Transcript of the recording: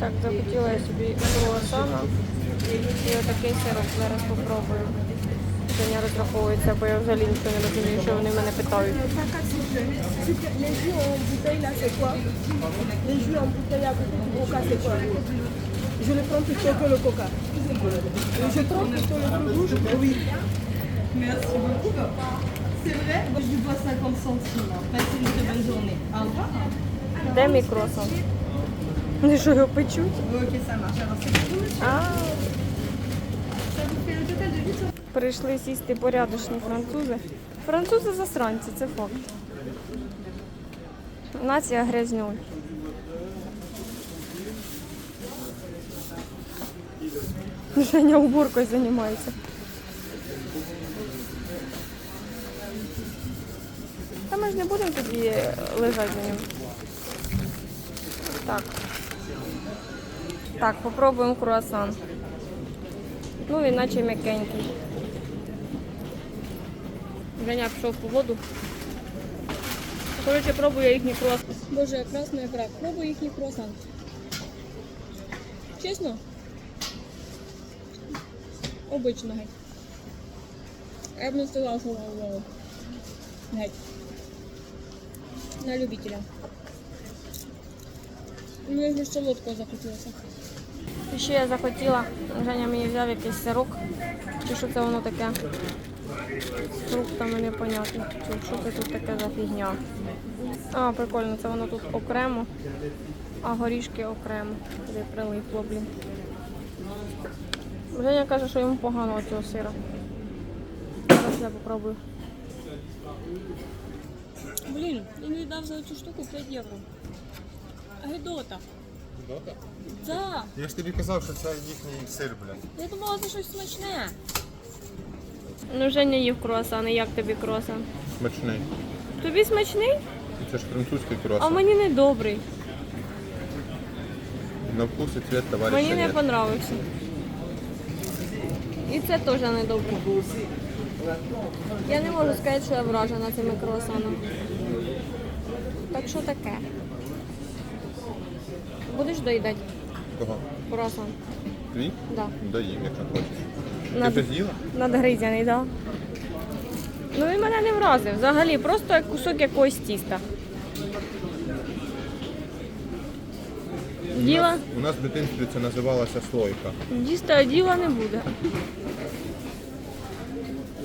Так, захотіла я собі круасана і отакий сироп зараз попробую. Женя розраховується, бо я взагалі нічого не розумію, що вони мене питають. Je le prends plutôt que le coca. Je prends plutôt le rouge. Oui. Merci beaucoup. C'est vrai Moi, je dois 50 centimes. Passez une très bonne journée. Au revoir. Де мій Вони що його печуть? Ok, ça marche. Alors, c'est pour vous, А, ça vous fait un total de 8 прийшли сісти порядочні французи. Французи засранці, це факт. Нація грязнюль. Женя уборкою займається. Та ми ж не будемо тоді лежати за ним. Так. Так, попробуємо круасан. Ну, він наче м'якенький. Женя пішов по воду. Коротше, пробую їхній круасан. Боже, якраз не якраз. Пробую їхній круасан. Чесно? Обично геть. Я б не сказала, що вау. Геть. На любителя. Мені ж солодкого захотілося. І ще я захотіла, Женя мені взяв якийсь сирок. Чи що це воно таке? З фруктами непонятно. Що це тут таке за фігня? А, прикольно, це воно тут окремо, а горішки окремо. Де прилипло, блін. Женя каже, що йому погано цього сира. Зараз я попробую. Блін, він віддав за цю штуку 5 євро. Гедота. Дота? Да. Я ж тобі казав, що це їхній сир, блядь. Я думала, це щось смачне. Ну, Женя їв круасан, і як тобі круасан? Смачний. Тобі смачний, Це ж французький а мені не добрий. На вкус і цвет товариша Мені не нет. понравився. І це теж не добре. Я не можу сказати, що я вражена цими круасанами. Так що таке? Будеш доїдати Кого? круасан? Твій? Да. Доїм, якщо хочеш. Ти вже з'їла? Надгризяний, так. Да. Ну він мене не вразив. Взагалі, просто як кусок якогось тіста. Діла? У нас в дитинстві це називалося слойка. Діста діла не буде.